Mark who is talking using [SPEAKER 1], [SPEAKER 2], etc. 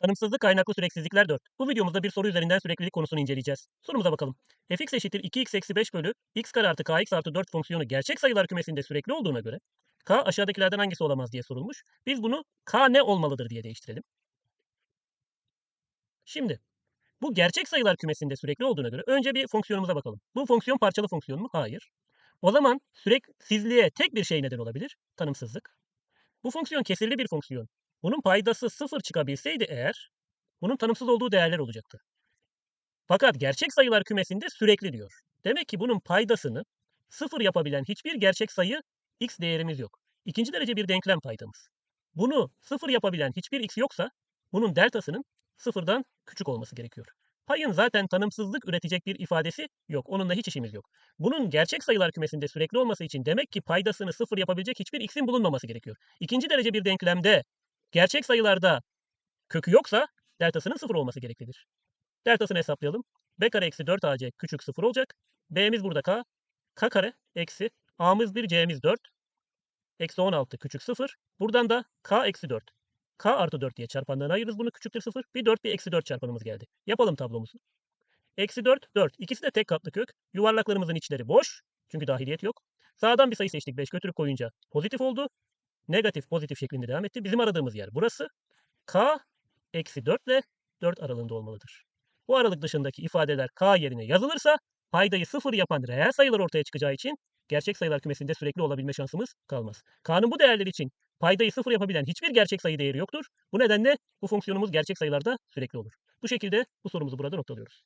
[SPEAKER 1] Tanımsızlık kaynaklı süreksizlikler 4. Bu videomuzda bir soru üzerinden süreklilik konusunu inceleyeceğiz. Sorumuza bakalım. fx eşittir 2x eksi 5 bölü x kare artı kx artı 4 fonksiyonu gerçek sayılar kümesinde sürekli olduğuna göre k aşağıdakilerden hangisi olamaz diye sorulmuş. Biz bunu k ne olmalıdır diye değiştirelim. Şimdi bu gerçek sayılar kümesinde sürekli olduğuna göre önce bir fonksiyonumuza bakalım. Bu fonksiyon parçalı fonksiyon mu? Hayır. O zaman süreksizliğe tek bir şey neden olabilir. Tanımsızlık. Bu fonksiyon kesirli bir fonksiyon. Bunun paydası sıfır çıkabilseydi eğer bunun tanımsız olduğu değerler olacaktı. Fakat gerçek sayılar kümesinde sürekli diyor. Demek ki bunun paydasını sıfır yapabilen hiçbir gerçek sayı x değerimiz yok. İkinci derece bir denklem paydamız. Bunu sıfır yapabilen hiçbir x yoksa bunun deltasının sıfırdan küçük olması gerekiyor. Payın zaten tanımsızlık üretecek bir ifadesi yok. Onunla hiç işimiz yok. Bunun gerçek sayılar kümesinde sürekli olması için demek ki paydasını sıfır yapabilecek hiçbir x'in bulunmaması gerekiyor. İkinci derece bir denklemde gerçek sayılarda kökü yoksa deltasının sıfır olması gereklidir. Deltasını hesaplayalım. b kare eksi 4ac küçük sıfır olacak. b'miz burada k. k kare eksi a'mız 1 c'miz 4. Eksi 16 küçük sıfır. Buradan da k eksi 4. k artı 4 diye çarpanlarına ayırırız bunu küçüktür sıfır. Bir 4 bir eksi 4 çarpanımız geldi. Yapalım tablomuzu. Eksi 4, 4. İkisi de tek katlı kök. Yuvarlaklarımızın içleri boş. Çünkü dahiliyet yok. Sağdan bir sayı seçtik. 5 götürüp koyunca pozitif oldu. Negatif pozitif şeklinde devam etti. Bizim aradığımız yer burası. K eksi 4 ile 4 aralığında olmalıdır. Bu aralık dışındaki ifadeler K yerine yazılırsa paydayı sıfır yapan reel sayılar ortaya çıkacağı için gerçek sayılar kümesinde sürekli olabilme şansımız kalmaz. K'nın bu değerleri için paydayı sıfır yapabilen hiçbir gerçek sayı değeri yoktur. Bu nedenle bu fonksiyonumuz gerçek sayılarda sürekli olur. Bu şekilde bu sorumuzu burada noktalıyoruz.